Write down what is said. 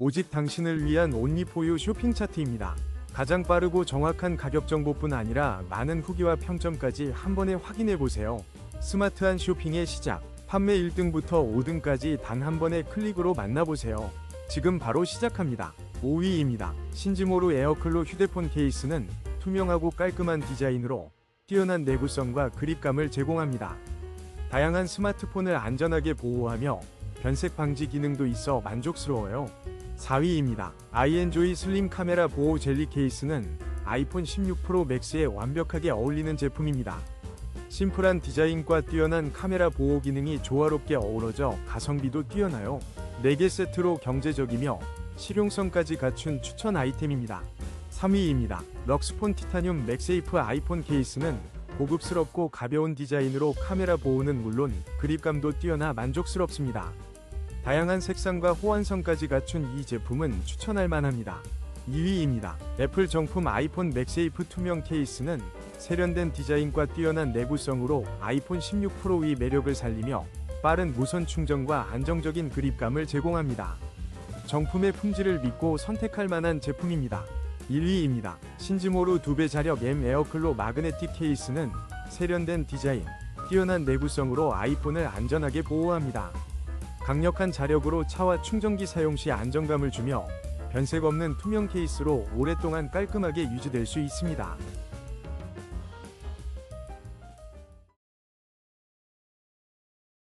오직 당신을 위한 온리포유 쇼핑 차트입니다. 가장 빠르고 정확한 가격 정보뿐 아니라 많은 후기와 평점까지 한 번에 확인해 보세요. 스마트한 쇼핑의 시작. 판매 1등부터 5등까지 단 한 번의 클릭으로 만나보세요. 지금 바로 시작합니다. 5위입니다. 신지모루 에어클로 휴대폰 케이스는 투명하고 깔끔한 디자인으로 뛰어난 내구성과 그립감을 제공합니다. 다양한 스마트폰을 안전하게 보호하며 변색 방지 기능도 있어 만족스러워요. 4위입니다. 아이엔조이 슬림 카메라 보호 젤리 케이스는 아이폰 16 프로 맥스에 완벽하게 어울리는 제품입니다. 심플한 디자인과 뛰어난 카메라 보호 기능이 조화롭게 어우러져 가성비도 뛰어나요. 4개 세트로 경제적이며 실용성까지 갖춘 추천 아이템입니다. 3위입니다. 럭스폰 티타늄 맥세이프 아이폰 케이스는 고급스럽고 가벼운 디자인으로 카메라 보호는 물론 그립감도 뛰어나 만족스럽습니다. 다양한 색상과 호환성까지 갖춘 이 제품은 추천할 만합니다. 2위입니다. 애플 정품 아이폰 맥세이프 투명 케이스는 세련된 디자인과 뛰어난 내구성으로 아이폰 16 프로의 매력을 살리며 빠른 무선 충전과 안정적인 그립감을 제공합니다. 정품의 품질을 믿고 선택할 만한 제품입니다. 1위입니다. 신지모루 2배 자력 M 에어클로 마그네틱 케이스는 세련된 디자인, 뛰어난 내구성으로 아이폰을 안전하게 보호합니다. 강력한 자력으로 차와 충전기 사용 시 안정감을 주며 변색 없는 투명 케이스로 오랫동안 깔끔하게 유지될 수 있습니다.